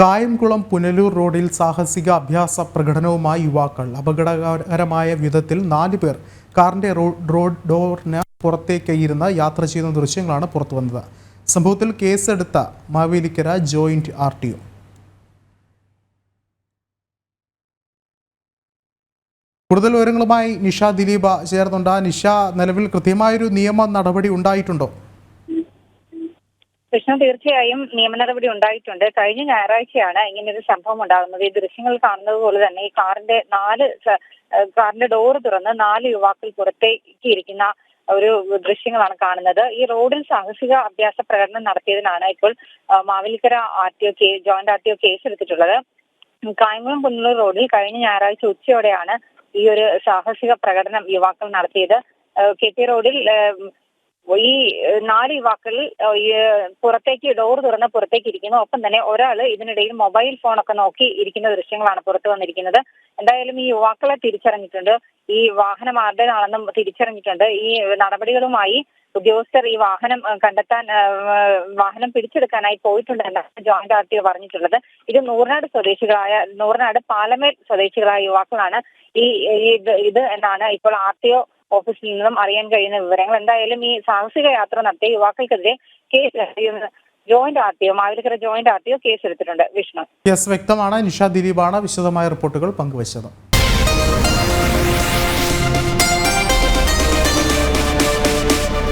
കായംകുളം പുനലൂർ റോഡിൽ സാഹസിക അഭ്യാസ പ്രകടനവുമായി യുവാക്കൾ അപകടകരമായ വിധത്തിൽ നാല് പേർ കാറിന്റെ റോഡ് ഡോറിന് പുറത്തേക്ക് ഇരുന്ന് യാത്ര ചെയ്യുന്ന ദൃശ്യങ്ങളാണ് പുറത്തുവന്നത്. സംഭവത്തിൽ കേസെടുത്ത മാവേലിക്കര ജോയിന്റ് ആർ ടി കൂടുതൽ വിവരങ്ങളുമായി നിഷ ദിലീപ ചേർന്നുണ്ട് നിഷ നിലവിൽ കൃത്യമായൊരു നിയമ നടപടി ഉണ്ടായിട്ടുണ്ടോ? കൃഷ്ണ തീർച്ചയായും നിയമ നടപടി ഉണ്ടായിട്ടുണ്ട്. കഴിഞ്ഞ ഞായറാഴ്ചയാണ് ഇങ്ങനൊരു സംഭവം ഉണ്ടാകുന്നത്. ഈ ദൃശ്യങ്ങൾ കാണുന്നത് പോലെ തന്നെ ഈ കാറിന്റെ നാല് കാറിന്റെ ഡോറ് തുറന്ന് നാല് യുവാക്കൾ പുറത്തേക്ക് ഇരിക്കുന്ന ഒരു ദൃശ്യങ്ങളാണ് കാണുന്നത്. ഈ റോഡിൽ സാഹസിക അഭ്യാസ പ്രകടനം നടത്തിയതിനാണ് ഇപ്പോൾ Mavelikkara R T O joint R T O case എടുത്തിട്ടുള്ളത് കായംകുളം പുനലൂർ റോഡിൽ കഴിഞ്ഞ ഞായറാഴ്ച ഉച്ചയോടെയാണ് ഈ ഒരു സാഹസിക പ്രകടനം യുവാക്കൾ നടത്തിയത്. കെ ടി റോഡിൽ ഈ നാല് യുവാക്കൾ പുറത്തേക്ക് ഡോർ തുറന്ന് പുറത്തേക്ക് ഇരിക്കുന്നു. ഒപ്പം തന്നെ ഒരാൾ ഇതിനിടയിൽ മൊബൈൽ ഫോണൊക്കെ നോക്കി ഇരിക്കുന്ന ദൃശ്യങ്ങളാണ് പുറത്തു വന്നിരിക്കുന്നത്. എന്തായാലും ഈ യുവാക്കളെ തിരിച്ചറിഞ്ഞിട്ടുണ്ട്. ഈ വാഹനം ആരുടേതാണെന്നും തിരിച്ചറിഞ്ഞിട്ടുണ്ട്. ഈ നടപടികളുമായി ഉദ്യോഗസ്ഥർ ഈ വാഹനം കണ്ടെത്താൻ വാഹനം പിടിച്ചെടുക്കാനായി പോയിട്ടുണ്ടെന്നാണ് ജോയിന്റ് ആർ ടി പറഞ്ഞിട്ടുള്ളത്. ഇത് നൂറിനാട് സ്വദേശികളായ നൂറിനാട് പാലമേൽ സ്വദേശികളായ യുവാക്കളാണ് ഈ ഇത് എന്നാണ് ഇപ്പോൾ ആർ ടി ഒ ഓഫീസിൽ നിന്നും അറിയാൻ കഴിയുന്ന വിവരങ്ങൾ. എന്തായാലും ഈ സാഹസിക യാത്ര നടത്തിയ യുവാക്കൾക്കെതിരെ case joint R T O Mavelikkara joint R T O Vishnu. Yes വ്യക്തമാണ്. നിഷ ദിലീപാണ് വിശദമായ റിപ്പോർട്ടുകൾ പങ്കുവച്ചത്.